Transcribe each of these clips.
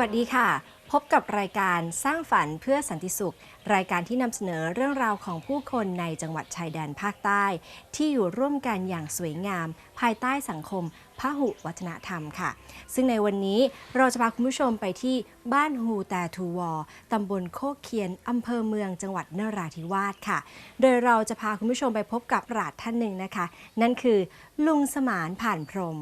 วัสดีค่ะ พบกับรายการสร้างฝันเพื่อสันติสุข รายการที่นำเสนอเรื่องราวของผู้คนในจังหวัดชายแดนภาคใต้ ที่อยู่ร่วมกันอย่างสวยงาม ภายใต้สังคมพหุวัฒนธรรมค่ะ ซึ่งในวันนี้เราจะพาคุณผู้ชมไปที่บ้านฮูแต่ทูวอตำบลโคกเคียนอำเภอเมืองจังหวัดนราธิวาสค่ะ โดยเราจะพาคุณผู้ชมไปพบกับปราชญ์ท่านหนึ่งนะคะ นั่นคือ ลุงสมานผ่านพรม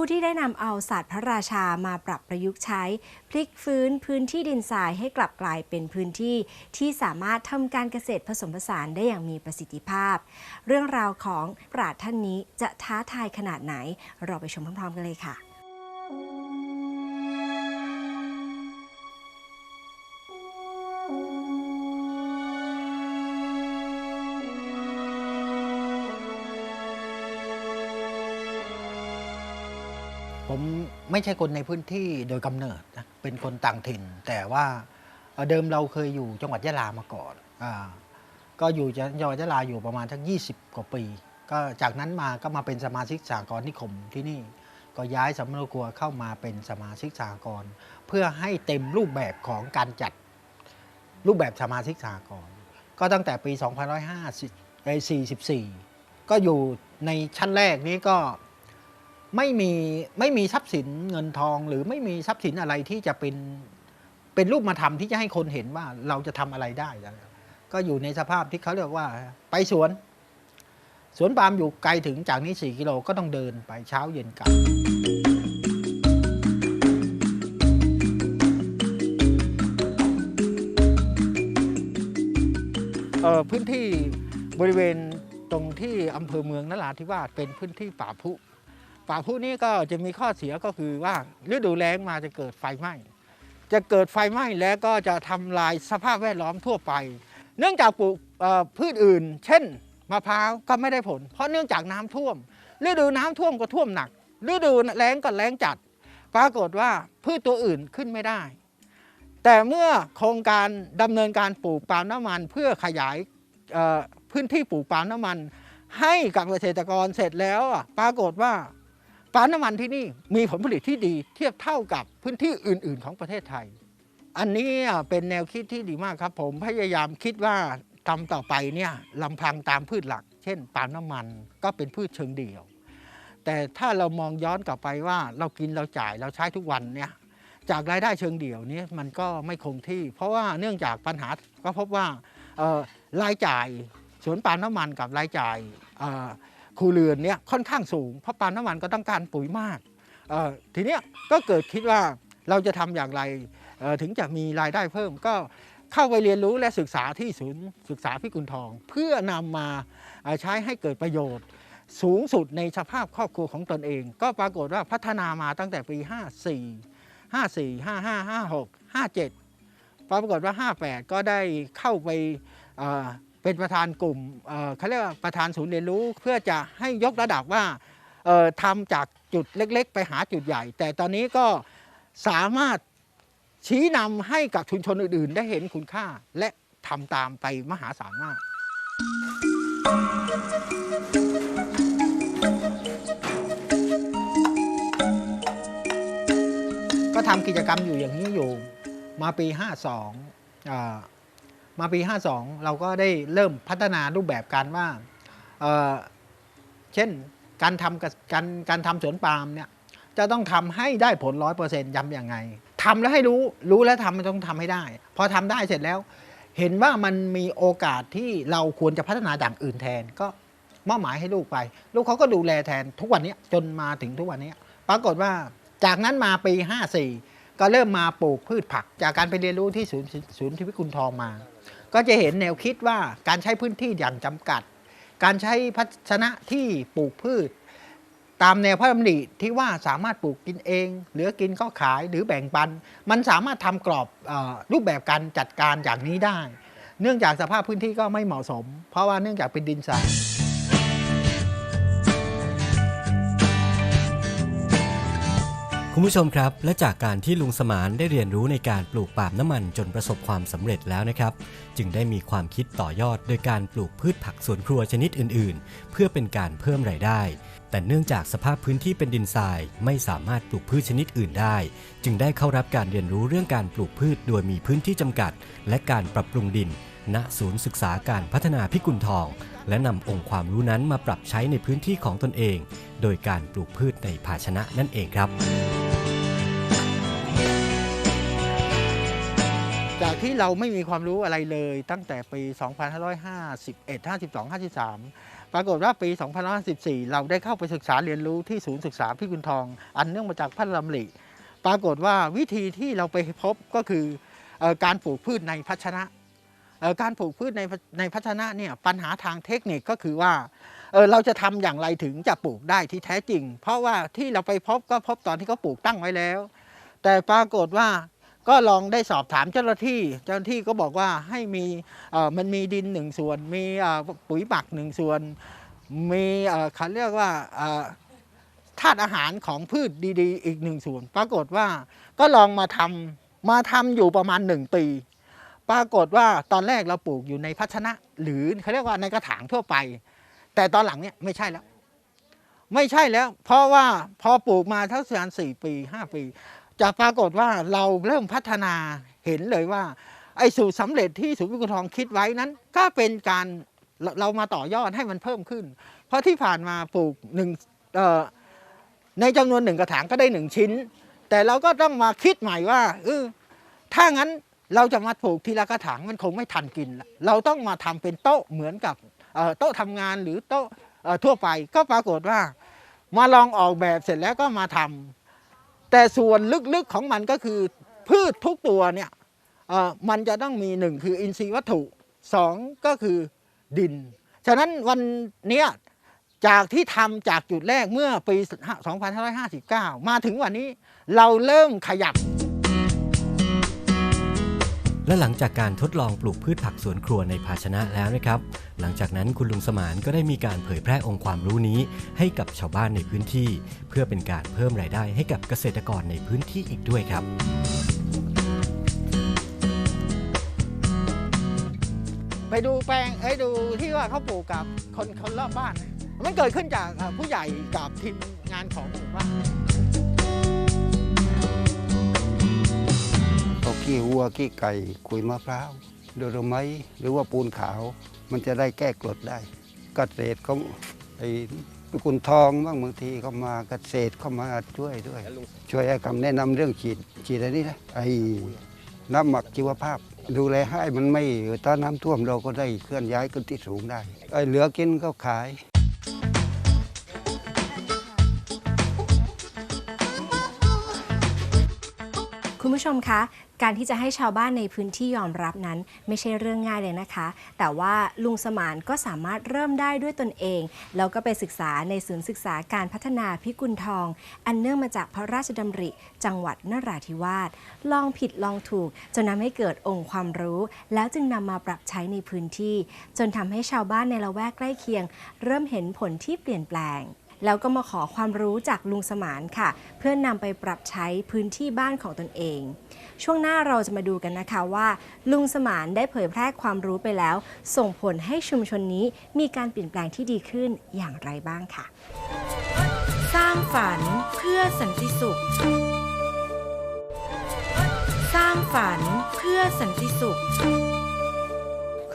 ผู้ที่ได้นำเอาศาสตร์พระราชามาปรับประยุกต์ใช้ พลิกฟื้นพื้นที่ดินทรายให้กลับกลายเป็นพื้นที่ที่สามารถทำการเกษตรผสมผสานได้อย่างมีประสิทธิภาพ เรื่องราวของปราชญ์ท่านนี้จะท้าทายขนาดไหน เราไปชมพร้อมๆกันเลยค่ะ ผมไม่ใช่คนในพื้นที่โดยกำเนิดนะเป็นคนต่างถิ่น แต่ว่าเดิมเราเคยอยู่จังหวัดยะลามาก่อนอก็อยู่จังหวัดยะลาอยู่ประมาณทั้ง20 กว่าปี ก็จากนั้นมาก็มาเป็นสมาชิกสากลนิคมที่นี่ก็ย้ายสำนักครัวเข้ามาเป็นสมาชิกสากลเพื่อให้เต็มรูปแบบของการจัดรูปแบบสมาชิกสากลก็ตั้งแต่ปี 2544 ก็อยู่ในชั้นแรกนี้ก็ ไม่มีไม่มีทรัพย์สินเงินทอง หรือไม่มีทรัพย์สินอะไรที่จะเป็นเป็นรูปมาทำที่จะให้คนเห็นว่าเราจะทำอะไรได้ก็อยู่ในสภาพที่เขาเรียกว่า ไปสวน สวนปาล์มอยู่ไกลถึงจากนี้4กิโลก็ต้องเดินไปเช้าเย็นกลับพื้นที่บริเวณตรงที่อำเภอเมืองนราธิวาสเป็นพื้นที่ป่าพุ ป่าพุนี้ก็จะมีข้อเสียก็คือว่าฤดูแล้งมาจะเกิดไฟไหม้ จะเกิดไฟไหม้แล้วก็จะทำลายสภาพแวดล้อมทั่วไป เนื่องจากปลูกพืชอื่น เช่นมะพร้าวก็ไม่ได้ผล เพราะเนื่องจากน้ำท่วม ฤดูน้ำท่วมก็ท่วมหนัก ฤดูแล้งก็แล้งจัด ปรากฏว่าพืชตัวอื่นขึ้นไม่ได้ แต่เมื่อโครงการดำเนินการปลูกปาล์มน้ำมัน เพื่อขยายพื้นที่ปลูกปาล์มน้ำมัน ให้กับเกษตรกรเสร็จแล้วปรากฏว่า ปาล์มน้ำมันที่นี่มีผลผลิตที่ดีเทียบเท่ากับพื้นที่อื่น ๆ ของประเทศไทย อันนี้เป็นแนวคิดที่ดีมากครับ ผมพยายามคิดว่าทำต่อไปเนี่ยลำพังตามพืชหลัก เช่นปาล์มน้ำมันก็เป็นพืชเชิงเดี่ยว แต่ถ้าเรามองย้อนกลับไปว่าเรากินเราจ่ายเราใช้ทุกวันเนี่ยจากรายได้เชิงเดี่ยวนี้มันก็ไม่คงที่ เพราะว่าเนื่องจากปัญหาก็พบว่ารายจ่ายสวนปาล์มน้ำมันกับรายจ่าย ครูเรือนเนี่ยค่อนข้างสูง เพราะปาล์มน้ำมันก็ต้องการปุ๋ยมาก ทีเนี้ยก็เกิดคิดว่าเราจะทำอย่างไรถึงจะมีรายได้เพิ่มก็เข้าไปเรียนรู้และศึกษาที่ศูนย์ศึกษาพิกุลทอง เพื่อนำมาใช้ให้เกิดประโยชน์ สูงสุดในสภาพครอบครัวของตนเอง ก็ปรากฏว่าพัฒนามาตั้งแต่ปี 54 54 55 56 57 ปรากฏว่า 58 ก็ได้เข้าไป เป็นประธานกลุ่มเเขาเรียกว่าประธานศูนย์เรียนรู้ เพื่อจะให้ยกระดับว่าเอ่อทำจากจุดเล็กๆ ไปหาจุดใหญ่ แต่ตอนนี้ก็สามารถชี้นำให้กับชุมชนอื่นๆ ได้เห็นคุณค่าและทำตามไปมหาศาลมาก ก็ทำกิจกรรมอยู่อย่างนี้อยู่มาปี 52อ่า มาปี 52 เราก็ได้เริ่มพัฒนารูปแบบการว่าเเช่นการทำการการทำสวนปาล์มเนี่ยจะต้องทำให้ได้ผลร้อยเปอร์เซ็นต์ย้ำยังไงทำแล้วให้รู้รู้แล้วทำมันต้องทำให้ได้ พอทำได้เสร็จแล้ว เห็นว่ามันมีโอกาสที่เราควรจะพัฒนาอย่างอื่นแทน ก็มอบหมายให้ลูกไป ลูกเขาก็ดูแลแทนทุกวันนี้จนมาถึงทุกวันนี้ ปรากฏว่าจากนั้นมาปี 54 ก็เริ่มมาปลูกพืชผัก จากการไปเรียนรู้ที่ศูนย์ศูนย์ทิพิกุลทองมา ก็จะเห็นแนวคิดว่าการใช้พื้นที่อย่างจำกัด การใช้ภาชนะที่ปลูกพืช ตามแนวพระดำริที่ว่าสามารถปลูกกินเอง เหลือกินก็ขายหรือแบ่งปัน มันสามารถทำกรอบอรูปแบบการจัดการอย่างนี้ได้ เนื่องจากสภาพพื้นที่ก็ไม่เหมาะสม เพราะว่าเนื่องจากเป็นดินทราย คุณผู้ชมครับ และจากการที่ลุงสมานได้เรียนรู้ในการปลูกปาล์มน้ำมันจนประสบความสำเร็จแล้วนะครับ จึงได้มีความคิดต่อยอดโดยการปลูกพืชผักสวนครัวชนิดอื่น ๆ เพื่อเป็นการเพิ่มรายได้ แต่เนื่องจากสภาพพื้นที่เป็นดินทรายไม่สามารถปลูกพืชชนิดอื่นได้ จึงได้เข้ารับการเรียนรู้เรื่องการปลูกพืชโดยมีพื้นที่จำกัด และการปรับปรุงดิน ณศูนย์ศึกษาการพัฒนาพิกุลทอง และนำองค์ความรู้นั้นมาปรับใช้ในพื้นที่ของตนเอง โดยการปลูกพืชในภาชนะนั่นเองครับ ที่เราไม่มีความรู้อะไรเลย ตั้งแต่ปี 2551 52 53 ปรากฏว่าปี 2554 เราได้เข้าไปศึกษาเรียนรู้ที่ศูนย์ศึกษาพิกุลทอง อันเนื่องมาจากพระดำริปรากฏว่าวิธีที่เราไปพบก็คือการปลูกพืชในภาชนะการปลูกพืชในในภาชนะเนี่ยปัญหาทางเทคนิคก็คือว่าเอ่อเราจะทำอย่างไรถึงจะปลูกได้ที่แท้จริง เพราะว่าที่เราไปพบก็พบตอนที่เขาปลูกตั้งไว้แล้ว แต่ปรากฏว่า ก็ลองได้สอบถามเจ้าหน้าที่ เจ้าหน้าที่ก็บอกว่าให้มีมันมีดินหนึ่งส่วน มีปุ๋ยหมักหนึ่งส่วน มีเขาเรียกว่าธาตุอาหารของพืชดีๆ อีกหนึ่งส่วน ปรากฏว่าก็ลองมาทำมาทำอยู่ประมาณหนึ่งปี ปรากฏว่าตอนแรกเราปลูกอยู่ในภาชนะ หรือเขาเรียกว่าในกระถางทั่วไป แต่ตอนหลังเนี่ยไม่ใช่แล้ว ไม่ใช่แล้ว เพราะว่าพอปลูกมาทั้งสานสี่ปีห้าปี จะปรากฏว่าเราเริ่มพัฒนาเห็นเลยว่า ไอ้สูตรสำเร็จที่ศูนย์วิกุทองคิดไว้นั้น ก็เป็นการเรามาต่อยอดให้มันเพิ่มขึ้น เพราะที่ผ่านมาปลูกหนึ่งในจำนวนหนึ่งกระถางก็ได้หนึ่งชิ้น แต่เราก็ต้องมาคิดใหม่ว่าเออถ้างั้นเราจะมาปลูกทีละกระถางมันคงไม่ทันกิน เราต้องมาทำเป็นโต๊ะเหมือนกับโต๊ะทำงานหรือโต๊ะทั่วไปก็ปรากฏว่า มาลองออกแบบเสร็จแล้วก็มาทำ แต่ส่วนลึกๆของมันก็คือพืชทุกตัวเนี่ยมันจะต้องมีหนึ่งคืออินทรีย์วัตถุสองก็คือดิน ฉะนั้นวันนี้จากที่ทำจากจุดแรกเมื่อปี 2559 มาถึงวันนี้เราเริ่มขยับ และหลังจากการทดลองปลูกพืชผักสวนครัวในภาชนะแล้วนะครับ หลังจากนั้นคุณลุงสมานก็ได้มีการเผยแพร่องค์ความรู้นี้ ให้กับชาวบ้านในพื้นที่ เพื่อเป็นการเพิ่มรายได้ให้กับเกษตรกรในพื้นที่อีกด้วยครับ ไปดูแปลงเอ้ยดูที่ว่าเขาปลูกกับคนคนรอบบ้านนะมันเกิดขึ้นจากเอ่อผู้ใหญ่กับทีมงานของหมู่บ้าน ขี้วัวขี้ไก่ขุยมะพร้าวโดรไม้หรือว่าปูนขาว มันจะได้แก้กรดได้เกษตรเขาไอ้พิกุลทองบ้างบางทีเขามาเกษตรเขามาช่วยด้วย ช่วยให้คำแนะนำเรื่องฉีดฉีดอะไรนี่นะไอ้น้ำหมักชีวภาพ ดูแลให้มันไม่ถ้าน้ำท่วมเราก็ได้เคลื่อนย้ายขึ้นที่สูงได้ไอ้เหลือกินก็ขาย คุณผู้ชมคะ การที่จะให้ชาวบ้านในพื้นที่ยอมรับนั้นไม่ใช่เรื่องง่ายเลยนะคะ แต่ว่าลุงสมานก็สามารถเริ่มได้ด้วยตนเอง แล้วก็ไปศึกษาในศูนย์ศึกษาการพัฒนาพิกุลทอง อันเนื่องมาจากพระราชดำริ จังหวัดนราธิวาส ลองผิดลองถูก จนนำให้เกิดองค์ความรู้ แล้วจึงนำมาปรับใช้ในพื้นที่ จนทำให้ชาวบ้านในละแวกใกล้เคียง เริ่มเห็นผลที่เปลี่ยนแปลง แล้วก็มาขอความรู้จากลุงสมานค่ะ เพื่อนนำไปปรับใช้พื้นที่บ้านของตนเอง ช่วงหน้าเราจะมาดูกันนะคะว่า ลุงสมานได้เผยแพร่ความรู้ไปแล้ว ส่งผลให้ชุมชนนี้มีการเปลี่ยนแปลงที่ดีขึ้นอย่างไรบ้างค่ะ สร้างฝันเพื่อสันติสุข สร้างฝันเพื่อสันติสุข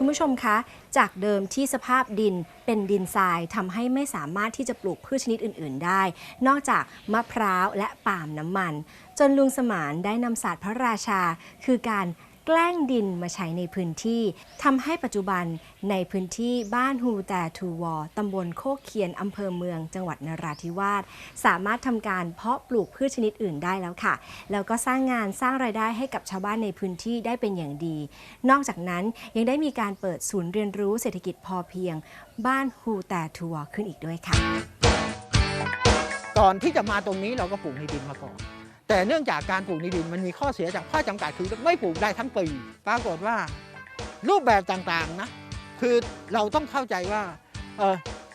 คุณผู้ชมคะ จากเดิมที่สภาพดินเป็นดินทรายทำให้ไม่สามารถที่จะปลูกพืชชนิดอื่น ๆ ได้ นอกจากมะพร้าวและปาล์มน้ำมัน จนลุงสมานได้นำศาสตร์พระราชา คือการ แกล้งดินมาใช้ในพื้นที่ทำให้ปัจจุบันในพื้นที่บ้านฮูแต่ทูวอตำบลโคกเคียนอำเภอเมือง จังหวัดนราธิวาสสามารถทำการเพาะปลูกพืชชนิดอื่นได้แล้วค่ะ แล้วก็สร้างงานสร้างรายได้ให้กับชาวบ้านในพื้นที่ได้เป็นอย่างดี นอกจากนั้นยังได้มีการเปิดศูนย์เรียนรู้เศรษฐกิจพอเพียง บ้านฮูแต่ทัวร์ขึ้นอีกด้วยค่ะ ก่อนที่จะมาตรงนี้เราก็ปลูกในดินมาก่อน แต่เนื่องจากการปลูกในดินมันมีข้อเสียจากข้อจำกัดคือไม่ปลูกได้ทั้งปีปรากฏว่ารูปแบบต่างๆนะคือเราต้องเข้าใจว่า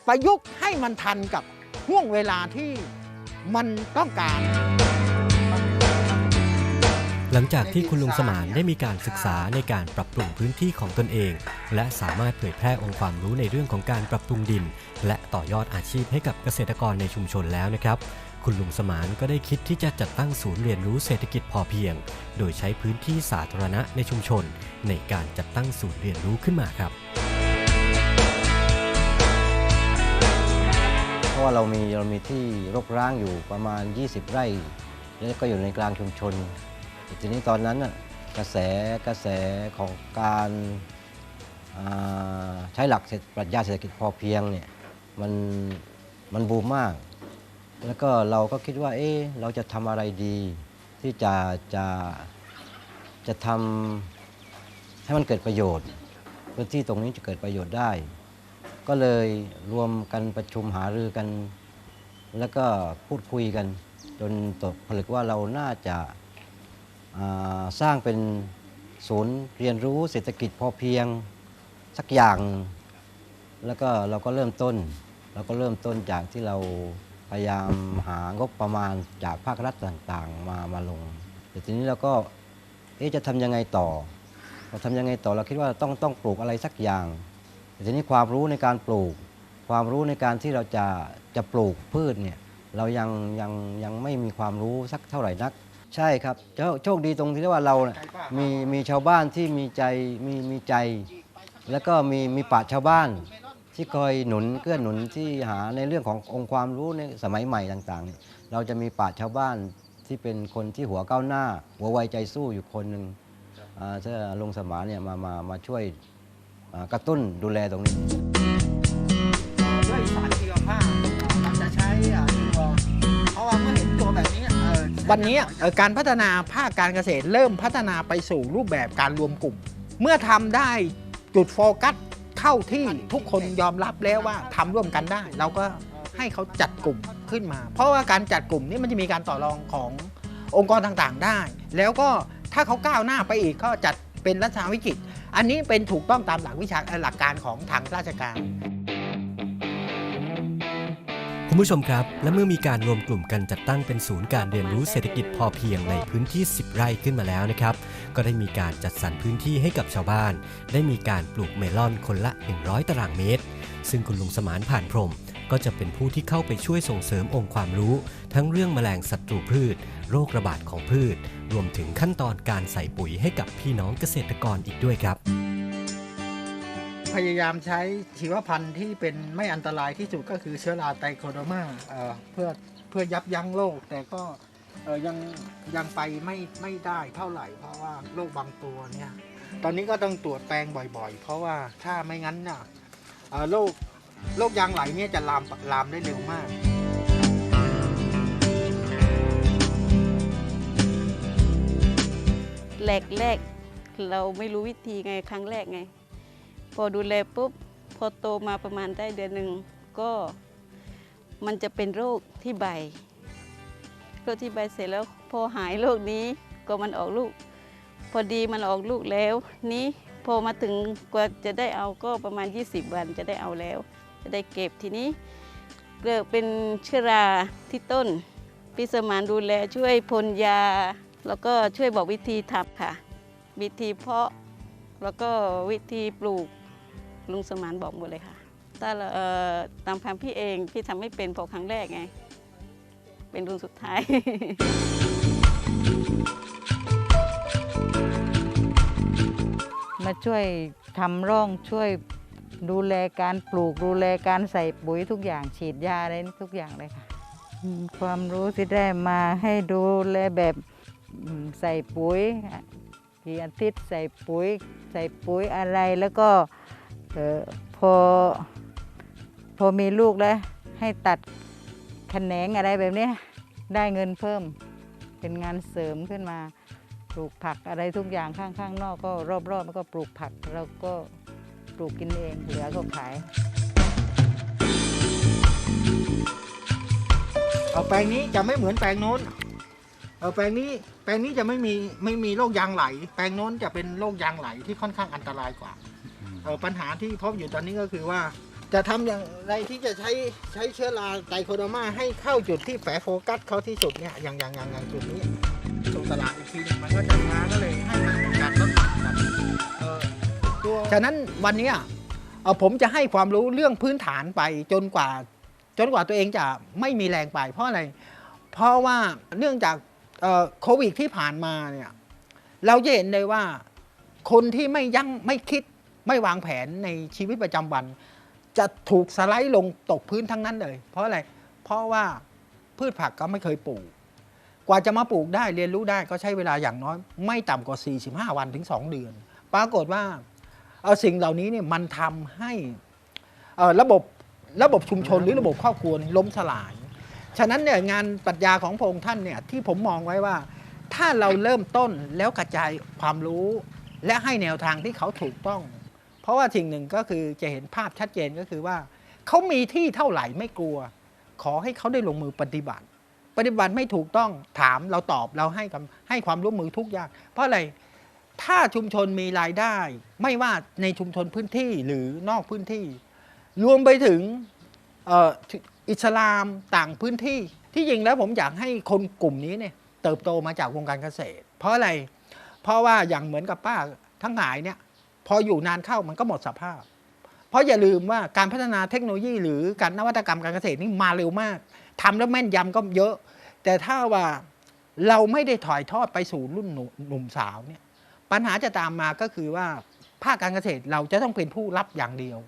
ประยุกต์ให้มันทันกับห่วงเวลาที่มันต้องการ หลังจากที่คุณลุงสมานได้มีการศึกษาในการปรับปรุงพื้นที่ของตนเอง และสามารถเผยแพร่องค์ความรู้ในเรื่องของการปรับปรุงดิน และต่อยอดอาชีพให้กับเกษตรกรในชุมชนแล้วนะครับ คุณลุงสมานก็ได้คิดที่จะจัดตั้งศูนย์เรียนรู้เศรษฐกิจพอเพียง โดยใช้พื้นที่สาธารณะในชุมชน ในการจัดตั้งศูนย์เรียนรู้ขึ้นมาครับ เพราะว่าเรามีเรามีที่รกร้างอยู่ประมาณ 20 ไร่ แล้วก็อยู่ในกลางชุมชนทีนี้ตอนนั้นน่ะกระแสกระแสของการใช้หลักเศรษฐปรัชญาเศรษฐกิจพอเพียงเนี่ยมันมันบูมมาก แล้วก็เราก็คิดว่า เอ๊เราจะทำอะไรดี ที่จะจะจะทำให้มันเกิดประโยชน์พื้นที่ตรงนี้จะเกิดประโยชน์ได้ ก็เลยรวมกันประชุมหารือกัน แล้วก็พูดคุยกัน จนตกผลึกว่าเราน่าจะาสร้างเป็นศูนย์เรียนรู้เศรษฐกิจพอเพียงสักอย่าง แล้วก็เราก็เริ่มต้น เราก็เริ่มต้นจากที่เรา พยายามหางบประมาณจากภาครัฐต่างๆ มามาลง แต่ทีนี้เราก็เอ๊ะจะทำยังไงต่อเราทำยังไงต่อเราคิดว่าต้องต้องปลูกอะไรสักอย่างแต่ทีนี้ความรู้ในการปลูก ความรู้ในการที่เราจะจะปลูกพืชเนี่ยเรายังยังยังไม่มีความรู้สักเท่าไหร่นัก ใช่ครับโชคดีตรงที่ว่าเราเนี่ยมีมีชาวบ้านที่มีใจมีมีใจ แล้วก็มีมีป่าชาวบ้าน ที่คอยหนุนเกื้อหนุนที่หาในเรื่องขององค์ความรู้ในสมัยใหม่ต่างๆเนี่ยเราจะมีป่าชญ์ชาวบ้านที่เป็นคนที่หัวก้าวหน้า หัวไวใจสู้อยู่คนหนึ่งอ่าถ้าลงสมานเนี่ยมามามาช่วยอ่ากระตุ้นดูแลตรงนี้ด้วยสารชีวภาพเราจะใช้อ่าตัวเพราะว่าเมื่อเห็นตัวแบบนี้เอ่อวันนี้เอ่อการพัฒนาภาคการเกษตรเริ่มพัฒนาไปสู่รูปแบบการรวมกลุ่ม เมื่อทำได้จุดโฟกัส เข้าที่ทุกคนยอมรับแล้วว่าทำร่วมกันได้ เราก็ให้เขาจัดกลุ่มขึ้นมา เพราะว่าการจัดกลุ่มนี้มันจะมีการต่อรองขององค์กรต่างๆได้ แล้วก็ถ้าเขาก้าวหน้าไปอีกก็จัดเป็นรัฐวิกิจอันนี้เป็นถูกต้องตามหลักวิชาหลักการของทางราชการคุณผู้ชมครับ และเมื่อมีการรวมกลุ่มกันจัดตั้งเป็นศูนย์การเรียนรู้เศรษฐกิจพอเพียงในพื้นที่ 10 ไร่ขึ้นมาแล้วนะครับ ก็ได้มีการจัดสรรพื้นที่ให้กับชาวบ้าน ได้มีการปลูกเมลอนคนละ 100 ตารางเมตร ซึ่งคุณลุงสมานผ่านพรม ก็จะเป็นผู้ที่เข้าไปช่วยส่งเสริมองค์ความรู้ ทั้งเรื่องแมลงศัตรูพืช โรคระบาดของพืช รวมถึงขั้นตอนการใส่ปุ๋ยให้กับพี่น้องเกษตรกรอีกด้วยครับ พยายามใช้ชีวพันธุ์ที่เป็นไม่อันตรายที่สุดก็คือเชื้อราไตโคโดมาเอ่อเพื่อเพื่อยับยั้งโรคแต่ก็ เอ่อยังยังไปไม่ไม่ได้เท่าไหร่ เพราะว่าโรคบางตัวเนี่ย ตอนนี้ก็ต้องตรวจแปลงบ่อยๆ เพราะว่าถ้าไม่งั้นเนี่ยเอ่อโรคโรคยางไหลเนี่ยจะลามลามได้เร็วมาก แรกแรกๆเราไม่รู้วิธีไงครั้งแรกไง พอดูแลปุ๊บ พอโตมาประมาณได้เดือนหนึ่งก็มันจะเป็นโรคที่ใบ โรคที่ใบเสร็จแล้วพอหายโรคนี้ก็มันออกลูก พอดีมันออกลูกแล้ว นี้พอมาถึงกว่าจะได้เอาก็ประมาณ 20 วันจะได้เอาแล้ว จะได้เก็บทีนี้เกิดเป็นเชื้อราที่ต้นพี่สมานดูแลช่วยพ่นยา แล้วก็ช่วยบอกวิธีทำค่ะ วิธีเพาะแล้วก็วิธีปลูกลุงสมานบอกหมดเลยค่ะถ้าเราเอ่ตามคำพี่เองพี่ทำไม่เป็นพอครั้งแรกไง เป็นรุ่นสุดท้าย มาช่วยทำร่องช่วยดูแลการปลูกดูแลการใส่ปุ๋ยทุกอย่างฉีดยาอะไรทุกอย่างเลยค่ะ ความรู้ที่ได้มาให้ดูแลแบบใส่ปุ๋ยกี่อาทิตย์ใส่ปุ๋ยใส่ปุ๋ยอะไรแล้วก็ออพอพอมีลูกแล้วให้ตัด แขนงอะไรแบบเนี้ยได้เงินเพิ่ม เป็นงานเสริมขึ้นมาปลูกผักอะไรทุกอย่างข้างๆนอกก็รอบๆแล้วก็ปลูกผักเราก็ปลูกกินเองเหลือก็ขาย เอาแปลงนี้จะไม่เหมือนแปลงโน้น เอาแปลงนี้แปลงนี้จะไม่มีไม่มีโรคยางไหล แปลงโน้นจะเป็นโรคยางไหลที่ค่อนข้างอันตรายกว่า เออปัญหาที่พบอยู่ตอนนี้ก็คือว่า จะทำอย่างไรที่จะใช้ใช้เชื้อราไตโคโดมาให้เข้าจุดที่แฝโฟกัสเขาที่สุดเนี่ยอย่างอย่างอย่างอย่างจุดนี้สู่ตลาดอีกทีหนึงมันก็จะช้าก็เลยให้มันเป็นการลดกันเออตัวฉะนั้นวันเนี้ยเอ่อผมจะให้ความรู้เรื่องพื้นฐานไปจนกว่า จนกว่าตัวเองจะไม่มีแรงไป เพราะอะไร เพราะว่าเนื่องจากเอ่อโควิดที่ผ่านมาเนี่ยเราจะเห็นเลยว่าคนที่ไม่ยั้งไม่คิดไม่วางแผนในชีวิตประจำวัน จะถูกสไลด์ลงตกพื้นทั้งนั้นเลย เพราะอะไร เพราะว่าพืชผักก็ไม่เคยปลูก กว่าจะมาปลูกได้เรียนรู้ได้ก็ใช้เวลาอย่างน้อย ไม่ต่ำกว่า 45 วันถึง 2 เดือน ปรากฏว่าเอ่อสิ่งเหล่านี้เนี่ยมันทำให้เอ่อระบบระบบชุมชนหรือระบบครอบครัวล้มสลาย ฉะนั้นเนี่ยงานปรัชญาของพระองค์ท่านเนี่ยที่ผมมองไว้ว่า ถ้าเราเริ่มต้นแล้วกระจายความรู้ และให้แนวทางที่เขาถูกต้อง ราะว่าสิ่งหนึ่งก็คือจะเห็นภาพชัดเจนก็คือว่าเขามีที่เท่าไหร่ไม่กลัว ขอให้เขาได้ลงมือปฏิบัติ ปฏิบัติไม่ถูกต้องถามเราตอบเราให้ให้ความร่วมมือทุกอย่าง เพราะอะไรถ้าชุมชนมีรายได้ ไม่ว่าในชุมชนพื้นที่หรือนอกพื้นที่ รวมไปถึงอิสลามต่างพื้นที่ ที่จริงแล้วผมอยากให้คนกลุ่มนี้เนี่ยเติบโตมาจากวงการเกษตร เพราะอะไร เพราะว่าอย่างเหมือนกับป้าทั้งหลายเนี่ย พออยู่นานเข้ามันก็หมดสภาพ เพราะอย่าลืมว่าการพัฒนาเทคโนโลยี หรือการนวัตกรรมการเกษตรนี่มาเร็วมากทำแล้วแม่นยำก็เยอะ แต่ถ้าว่าเราไม่ได้ถ่ายทอดไปสู่รุ่นหนุ่มสาวเนี่ยปัญหาจะตามมาก็คือว่าภาคการเกษตรเราจะต้องเป็นผู้รับอย่างเดียว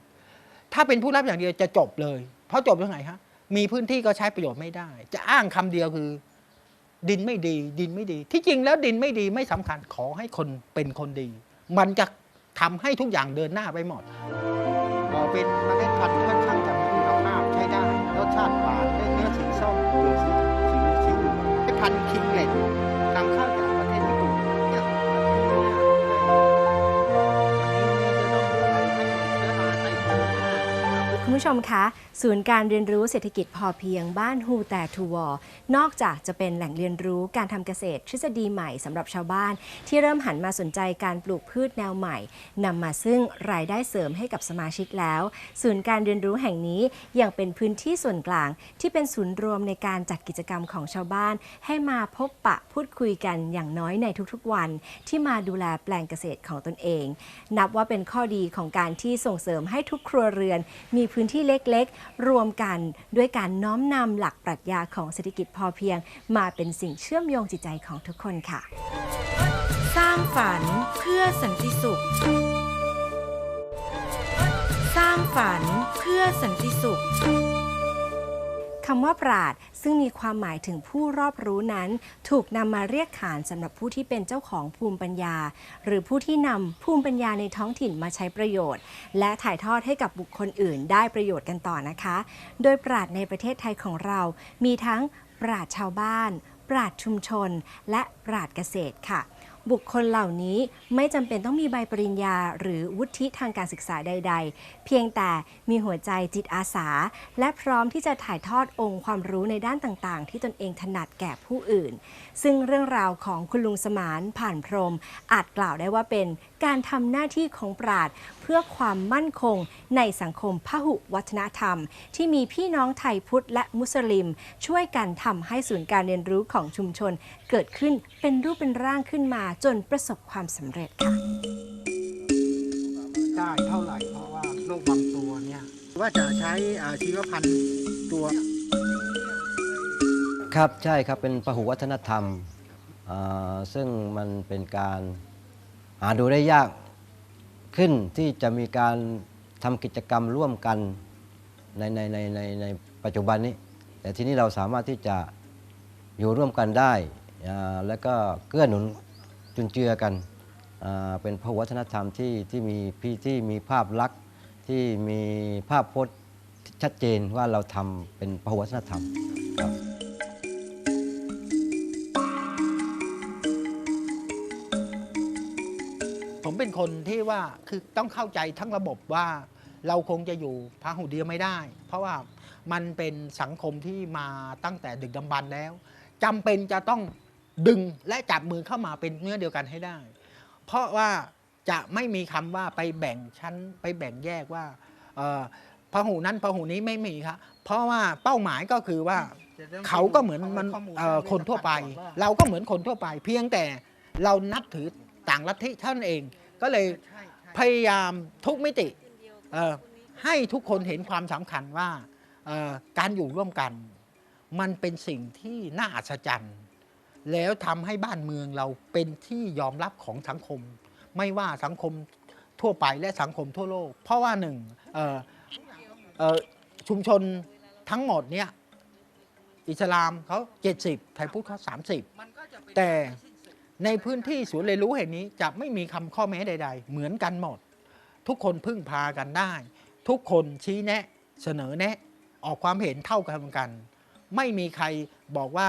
ถ้าเป็นผู้รับอย่างเดียวจะจบเลย เพราะจบยังไงฮะมีพื้นที่ก็ใช้ประโยชน์ไม่ได้ จะอ้างคำเดียวคือดินไม่ดี ดินไม่ดี ที่จริงแล้วดินไม่ดีไม่สำคัญขอให้คนเป็นคนดี มันจะ ทำให้ทุกอย่างเดินหน้าไปหมดเป็นเมล็ดพันธุ์ค่อนข้างจะมีคุณภาพใช้ได้รสชาติหวานได้เนื้อสีส้มหรือสีสีสีเมล็ดพันธุ์คิงเลต ผู้ชมคะ ศูนย์การเรียนรู้เศรษฐกิจพอเพียงบ้านฮูแต่ทูวอนอกจากจะเป็นแหล่งเรียนรู้การทำเกษตรทฤษฎีใหม่สำหรับชาวบ้าน ที่เริ่มหันมาสนใจการปลูกพืชแนวใหม่นำมาซึ่งรายได้เสริมให้กับสมาชิกแล้ว ศูนย์การเรียนรู้แห่งนี้ยังเป็นพื้นที่ส่วนกลาง ที่เป็นศูนย์รวมในการจัดกิจกรรมของชาวบ้าน ให้มาพบปะพูดคุยกันอย่างน้อยในทุกๆวัน ที่มาดูแลแปลงเกษตรของตนเอง นับว่าเป็นข้อดีของการที่ส่งเสริมให้ทุกครัวเรือน มีพื้นที่เล็กๆ รวมกันด้วยการน้อมนำหลักปรัชญาของเศรษฐกิจพอเพียง มาเป็นสิ่งเชื่อมโยงจิตใจของทุกคนค่ะ สร้างฝันเพื่อสันติสุข สร้างฝันเพื่อสันติสุข คำว่าปราดซึ่งมีความหมายถึงผู้รอบรู้นั้น ถูกนำมาเรียกขานสำหรับผู้ที่เป็นเจ้าของภูมิปัญญา หรือผู้ที่นำภูมิปัญญาในท้องถิ่นมาใช้ประโยชน์ และถ่ายทอดให้กับบุคคลอื่นได้ประโยชน์กันต่อนะคะ โดยปราดในประเทศไทยของเรา มีทั้งปราดชาวบ้าน ปราดชุมชน และปราดเกษตรค่ะ บุคคลเหล่านี้ไม่จำเป็นต้องมีใบปริญญา หรือวุฒิทางการศึกษาใด ๆ เพียงแต่มีหัวใจจิตอาสา และพร้อมที่จะถ่ายทอดองค์ความรู้ในด้านต่างๆ ที่ตนเองถนัดแก่ผู้อื่น ซึ่งเรื่องราวของคุณลุงสมานผ่านพรม อาจกล่าวได้ว่าเป็น การทำหน้าที่ของปราดเพื่อความมั่นคงในสังคมพหุวัฒนธรรม ที่มีพี่น้องไทยพุทธและมุสลิม ช่วยกันทำให้ศูนย์การเรียนรู้ของชุมชน เกิดขึ้นเป็นรูปเป็นร่างขึ้นมาจนประสบความสำเร็จค่ะได้เท่าไหร่เพราะว่าโรคบางตัวเนี่ยว่าจะใช้อ่าชีวพันธุ์ตัว ครับใช่ครับเป็นพหุวัฒนธรรมอ่าซึ่งมันเป็นการ หาดูได้ยากขึ้นที่จะมีการทำกิจกรรมร่วมกันในในในในในปัจจุบันนี้ แต่ที่นี้เราสามารถที่จะอยู่ร่วมกันได้อ่าแล้วก็เกื้อหนุนจุนเจือกันอ่าเป็นพวัฒนธรรมที่ที่มีพี่ที่มีภาพลักษณ์ที่มีภาพพจน์ชัดเจนว่าเราทำเป็นพวัฒนธรรมครับ เป็นคนที่ว่าคือต้องเข้าใจทั้งระบบว่าเราคงจะอยู่พาหุเดียวไม่ได้ เพราะว่ามันเป็นสังคมที่มาตั้งแต่ดึกดำบรรพ์แล้วจำเป็นจะต้องดึงและจับมือเข้ามาเป็นเนื้อเดียวกันให้ได้ เพราะว่าจะไม่มีคำว่าไปแบ่งชั้นไปแบ่งแยกว่าพหูนั้นพหูนี้ไม่มีครับเพราะว่าเป้าหมายก็คือว่าเขาก็เหมือนมันคนทั่วไป เราก็เหมือนคนทั่วไป เพียงแต่เรานับถือต่างลัทธิเท่านั้นเอง ก็เลยพยายามทุกมิติเอ่อให้ทุกคนเห็นความสำคัญว่าเอ่อการอยู่ร่วมกัน มันเป็นสิ่งที่น่าอัศจรรย์แล้วทำให้บ้านเมืองเราเป็นที่ยอมรับของสังคม ไม่ว่าสังคมทั่วไปและสังคมทั่วโลก เพราะว่าหนึ่งเอ่อเอ่อชุมชนทั้งหมดเนี่ยอิสลามเขา70 ไทยพุทธเขา30 แต่ ในพื้นที่ศูนย์เรียนรู้แห่งนี้จะไม่มีคำข้อแม้ใด ๆ เหมือนกันหมด ทุกคนพึ่งพากันได้ ทุกคนชี้แนะ เสนอแนะ ออกความเห็นเท่ากันกัน ไม่มีใครบอกว่า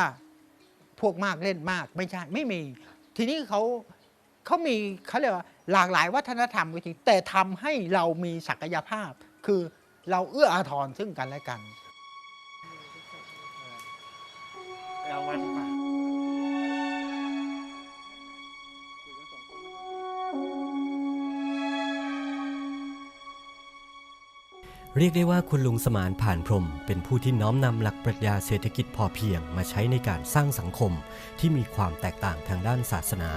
พวกมากเล่นมากไม่ใช่ไม่มี ทีนี้เขาเขามีเขาเรียกว่าหลากหลายวัฒนธรรมก็จริงแต่ทำให้เรามีศักยภาพ คือเราเอื้ออาทรซึ่งกันและกัน เรียกได้ว่าคุณลุงสมานผ่านพรม เป็นผู้ที่น้อมนำหลักปรัชญาเศรษฐกิจพอเพียงมาใช้ในการสร้างสังคมที่มีความแตกต่างทางด้านศาสนา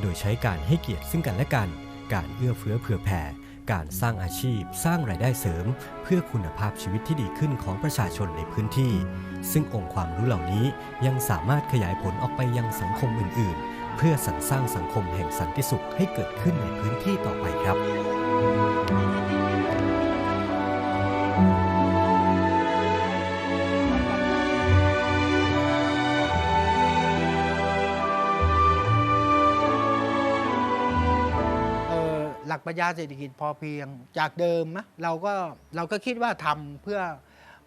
โดยใช้การให้เกียรติซึ่งกันและกัน การเอื้อเฟื้อเผื่อแผ่ การสร้างอาชีพ สร้างรายได้เสริม เพื่อคุณภาพชีวิตที่ดีขึ้นของประชาชนในพื้นที่ ซึ่งองค์ความรู้เหล่านี้ยังสามารถขยายผลออกไปยังสังคมอื่น ๆ เพื่อสรรสร้างสังคมแห่งสันติสุขให้เกิดขึ้นในพื้นที่ต่อไปครับ เอ่อหลักปรัชญาเศรษฐกิจพอเพียงจากเดิมนะเราก็เราก็คิดว่าทำเพื่อ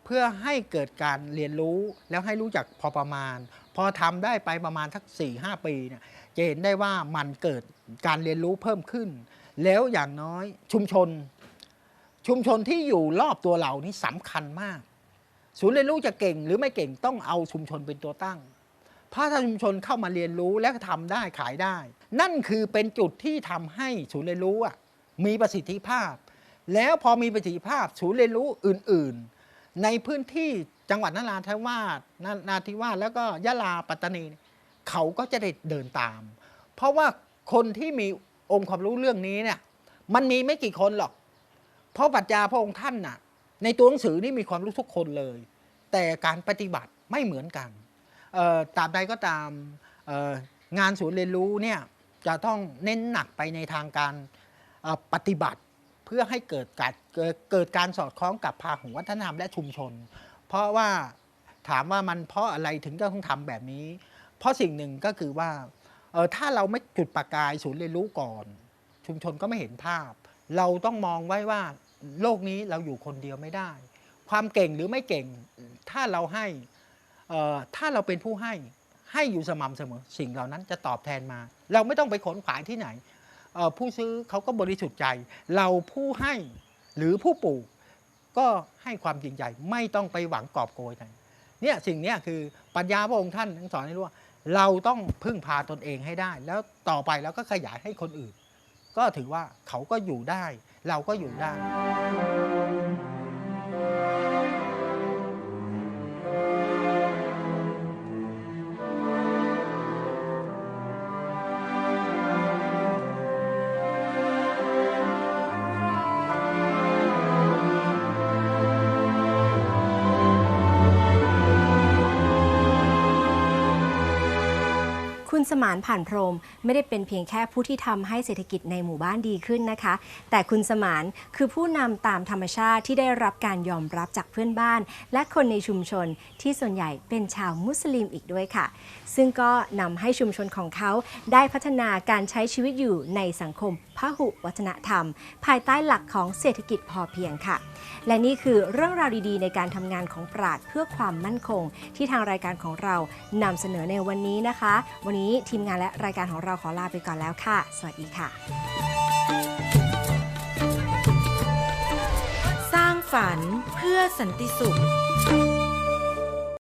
เพื่อให้เกิดการเรียนรู้แล้วให้รู้จักพอประมาณ พอทำได้ไปประมาณสัก4ี่หปีเนี่ยจะเห็นได้ว่ามันเกิดการเรียนรู้เพิ่มขึ้น แล้วอย่างน้อยชุมชน ชุมชนที่อยู่รอบตัวเรานี่สำคัญมาก ศูนย์เรียนรู้จะเก่งหรือไม่เก่งต้องเอาชุมชนเป็นตัวตั้งเพราะถ้าชุมชนเข้ามาเรียนรู้และทำได้ขายได้ นั่นคือเป็นจุดที่ทำให้ศูนย์เรียนรู้อะมีประสิทธิภาพ แล้วพอมีประสิทธิภาพศูนย์เรียนรู้อื่น ๆ ในพื้นที่จังหวัดนราธิวาสนนาธิวาสแล้วก็ยะลาปัตตานีเขาก็จะได้เดินตาม เพราะว่าคนที่มีองค์ความรู้เรื่องนี้เนี่ยมันมีไม่กี่คนหรอก เพราะปรัชญาพระองค์ท่านน่ะ ในตัวหนังสือนี่มีความรู้ทุกคนเลย แต่การปฏิบัติไม่เหมือนกันตาบใดก็ตามงานศูนย์เรียนรู้เนี่ยจะต้องเน้นหนักไปในทางการปฏิบัติเพื่อให้เกิดการเกิดการสอดคล้องกับภาคของวัฒนธรรมและชุมชน เพราะว่าถามว่ามันเพราะอะไรถึงต้องทำแบบนี้ เพราะสิ่งหนึ่งก็คือว่าถ้าเราไม่จุดประกายศูนย์เรียนรู้ก่อน ชุมชนก็ไม่เห็นภาพ เราต้องมองไว้ว่า โลกนี้เราอยู่คนเดียวไม่ได้ ความเก่งหรือไม่เก่ง ถ้าเราให้ถ้าเราเป็นผู้ให้ให้อยู่สม่ำเสมอ สิ่งเหล่านั้นจะตอบแทนมา เราไม่ต้องไปขนขวายที่ไหน ผู้ซื้อเขาก็บริสุทธิ์ใจ เราผู้ให้หรือผู้ปลูกก็ให้ความจริงใจ ไม่ต้องไปหวังกอบโกยไหนเนี่ยสิ่งนี้คือปัญญาพระองค์ท่านทั้งสอนให้รู้ว่า เราต้องพึ่งพาตนเองให้ได้ แล้วต่อไปเราก็ขยายให้คนอื่น ก็ถือว่าเขาก็อยู่ได้ เราก็อยู่ได้ คุณสมานผ่านพรมไม่ได้เป็นเพียงแค่ผู้ที่ทำให้เศรษฐกิจในหมู่บ้านดีขึ้นนะคะ แต่คุณสมานคือผู้นำตามธรรมชาติที่ได้รับการยอมรับจากเพื่อนบ้าน และคนในชุมชนที่ส่วนใหญ่เป็นชาวมุสลิมอีกด้วยค่ะ ซึ่งก็นำให้ชุมชนของเขาได้พัฒนาการใช้ชีวิตอยู่ในสังคม พหุวัฒนธรรม ภายใต้หลักของเศรษฐกิจพอเพียงค่ะ และนี่คือเรื่องราวดีๆ ในการทำงานของปราดเพื่อความมั่นคง ที่ทางรายการของเรานำเสนอในวันนี้นะคะ วันนี้ทีมงานและรายการของเราขอลาไปก่อนแล้วค่ะ สวัสดีค่ะ สร้างฝันเพื่อสันติสุข